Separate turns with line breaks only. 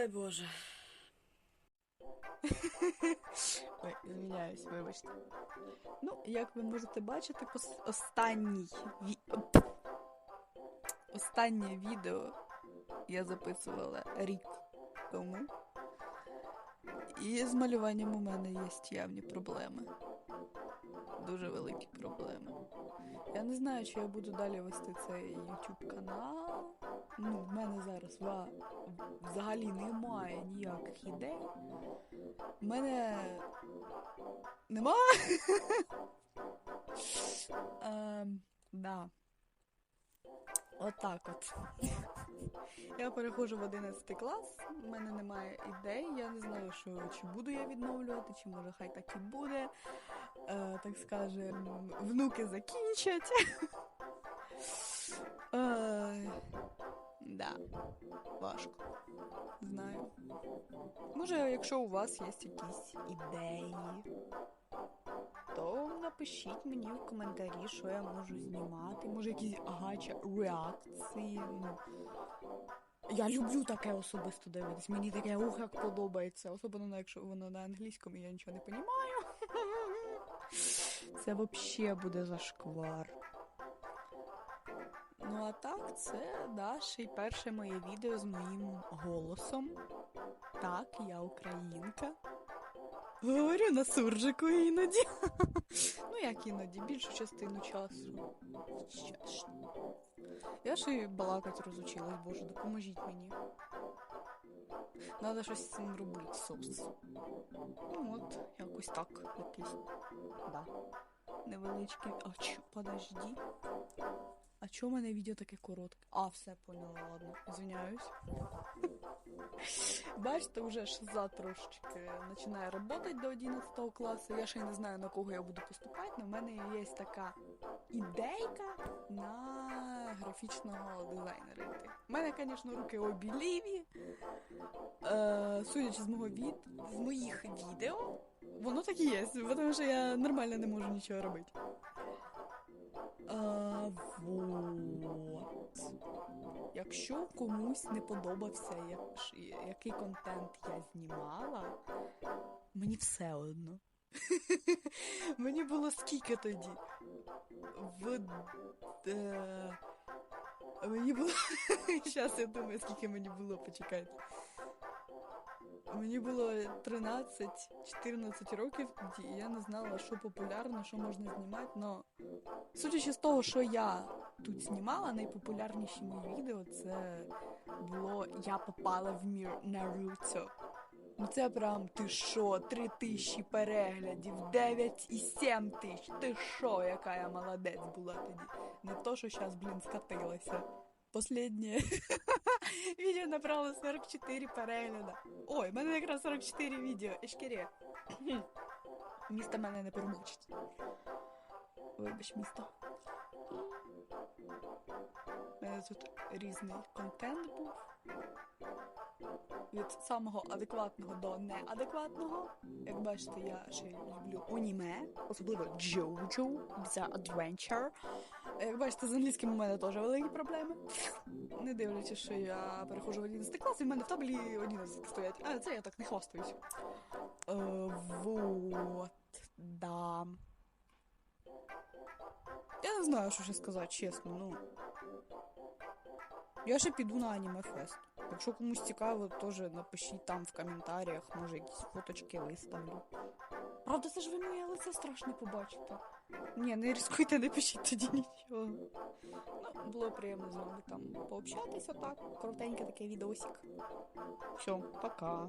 Ой боже.
Ой, Зміняюсь, вибачте. Ну, як ви можете бачити, останній ві... Останнє відео я записувала рік тому. І з малюванням у мене є явні проблеми. Дуже великі проблеми. Я не знаю, чи я буду далі вести цей YouTube канал. Ну, в мене зараз ва- взагалі немає ніяких ідей. У мене нема. Ем, да. Отак от. Я переходжу в 11 клас, у мене немає ідей, я не знаю, що, чи буду я відновлювати, чи може хай так і буде. Е, так скажем, внуки закінчать. Е, да, важко. Знаю. Може, якщо у вас є якісь ідеї, то напишіть мені в коментарі, що я можу знімати. Може, якісь гача реакції. Ну. Я люблю таке особисто дивитись. Мені таке ух, як подобається. Особливо, якщо воно на англійському, я нічого не розумію. Це взагалі буде зашквар. А так, це да, ще перше моє відео з моїм голосом. Так, я українка. Говорю на суржику іноді. ну, як іноді, більшу частину часу. Я ж і балакать розучилась, боже, допоможіть мені. Надо щось з цим робити, собственно. Ну от, якось так, якийсь. Да. Невеличкий. А чо, подожди. А чому в мене відео таке коротке? А, все поняла, ладно. Извиняюсь. Бачите, вже шиза трошечки починає працювати до 11 класу. Я ще й не знаю, на кого я буду поступати, але в мене є така ідейка на графічного дизайнера. У мене, звісно, руки обі ліві. Е, судячи з мого від... з моїх відео, воно так і є, тому що я нормально не можу нічого робити. А, вот. Якщо комусь не подобався, як, який контент я знімала, мені все одно. мені було скільки тоді? В. Е, мені було. Зараз я думаю, скільки мені було, почекайте. Мені було 13-14 років і я не знала, що популярно, що можна знімати, но Судячи з того, що я тут знімала, найпопулярніші мої відео це було Я попала в мір Наруто. Ну це прям ти що, три тисячі переглядів, 9 і 7 тисяч. Ти що, яка я молодець була тоді. Не то, що зараз, блін, скатилася. Последнє відео набрало 44 перегляда. Ой, в мене якраз 44 відео. Ешкере. Місто мене не промочить. Вибач, місто. У мене тут різний контент був. Від самого адекватного до неадекватного. Як бачите, я ще люблю аніме, особливо Джоджо, Bizarre Adventure. Як бачите, з англійським у мене теж великі проблеми. Не дивлячись, що я переходжу в 11 клас, і в мене в таблі 11 стоять. А це я так не хвастаюсь. Е, вот, да. Я не знаю, що ще сказати, чесно, ну. Я ще піду на аніме фест. Якщо комусь цікаво, теж напишіть там в коментарях, може якісь фоточки виставлю. Правда, це ж ви моє лице страшно побачите. Ні, не ризикуйте, не пишіть тоді нічого. Ну, було приємно з вами там пообщатися отак. Коротеньке таке відосик. Все, пока.